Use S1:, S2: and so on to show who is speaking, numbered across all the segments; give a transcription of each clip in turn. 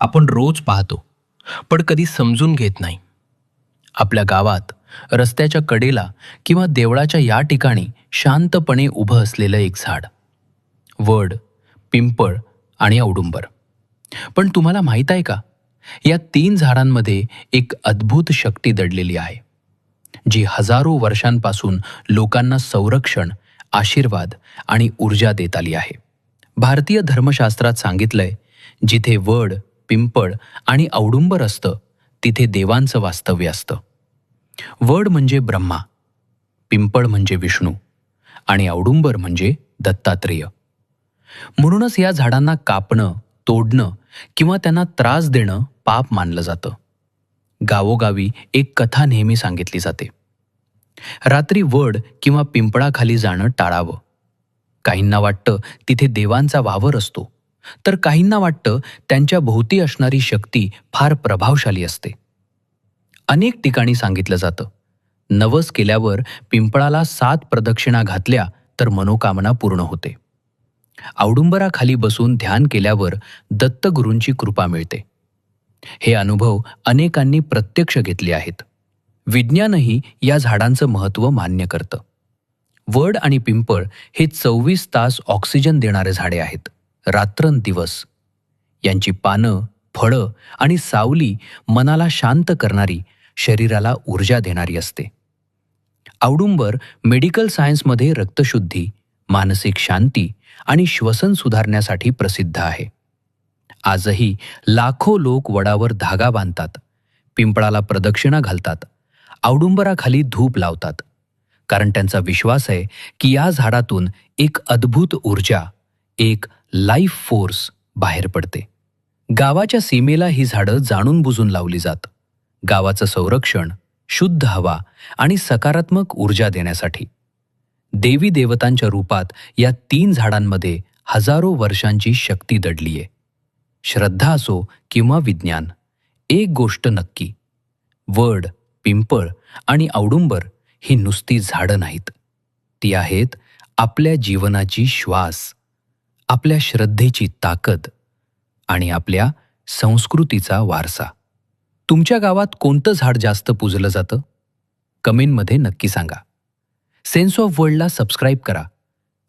S1: आपण रोज पाहतो पण कधी समजून घेत नाही. आपल्या गावात रस्त्याच्या कडेला किंवा देवळाच्या या ठिकाणी शांतपणे उभं असलेलं एक झाड. वड पिंपळ आणि औडुंबर. पण तुम्हाला माहीत आहे का? या तीन झाडांमध्ये एक अद्भुत शक्ती दडलेली आहे जी हजारो वर्षांपासून लोकांना संरक्षण आशीर्वाद आणि ऊर्जा देत आली आहे. भारतीय धर्मशास्त्रात सांगितलंय जिथे वड पिंपळ आणि औडुंबर असतं. तिथे देवांचं वास्तव्य असतं. वड म्हणजे ब्रह्मा पिंपळ म्हणजे विष्णू आणि औडुंबर म्हणजे दत्तात्रेय. म्हणूनच या झाडांना कापणं तोडणं किंवा त्यांना त्रास देणं पाप मानलं जातं. गावोगावी एक कथा नेहमी सांगितली जाते. रात्री वड किंवा पिंपळाखाली जाणं टाळावं. काहींना वाटतं तिथे देवांचा वावर असतो. तर काहींना वाटतं त्यांच्या भोवती असणारी शक्ती फार प्रभावशाली असते. अनेक ठिकाणी सांगितलं जातं. नवस केल्यावर पिंपळाला सात प्रदक्षिणा घातल्या तर मनोकामना पूर्ण होते. औडुंबराखाली बसून ध्यान केल्यावर दत्तगुरूंची कृपा मिळते. हे अनुभव अनेकांनी प्रत्यक्ष घेतले आहेत. विज्ञानही या झाडांचं महत्त्व मान्य करतं. वड आणि पिंपळ हे चोवीस तास ऑक्सिजन देणारे झाडे आहेत. रात्रंदिवस. यांची पानं फळं आणि सावली मनाला शांत करणारी शरीराला ऊर्जा देणारी असते. औडुंबर मेडिकल सायन्समध्ये रक्तशुद्धी मानसिक शांती आणि श्वसन सुधारण्यासाठी प्रसिद्ध आहे. आजही लाखो लोक वडावर धागा बांधतात पिंपळाला प्रदक्षिणा घालतात औडुंबराखाली धूप लावतात. कारण त्यांचा विश्वास आहे की या झाडातून एक अद्भुत ऊर्जा एक लाईफ फोर्स बाहेर पडते. गावाच्या सीमेला ही झाडं जाणून बुजून लावली जात. गावाचं संरक्षण शुद्ध हवा आणि सकारात्मक ऊर्जा देण्यासाठी. देवी देवतांच्या रूपात या तीन झाडांमध्ये हजारो वर्षांची शक्ती दडलीये श्रद्धा असो किंवा विज्ञान एक गोष्ट नक्की. वड पिंपळ आणि औडुंबर ही नुसती झाडं नाहीत. ती आहेत आपल्या जीवनाची श्वास. आपल्या श्रद्धेची ताकद आणि आपल्या संस्कृतीचा वारसा. तुमच्या गावात कोणतं झाड जास्त पुजलं जातं? कमेंटमध्ये नक्की सांगा. सेन्स ऑफ वर्ल्डला सबस्क्राईब करा.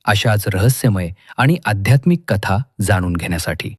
S1: अशाच रहस्यमय आणि आध्यात्मिक कथा जाणून घेण्यासाठी.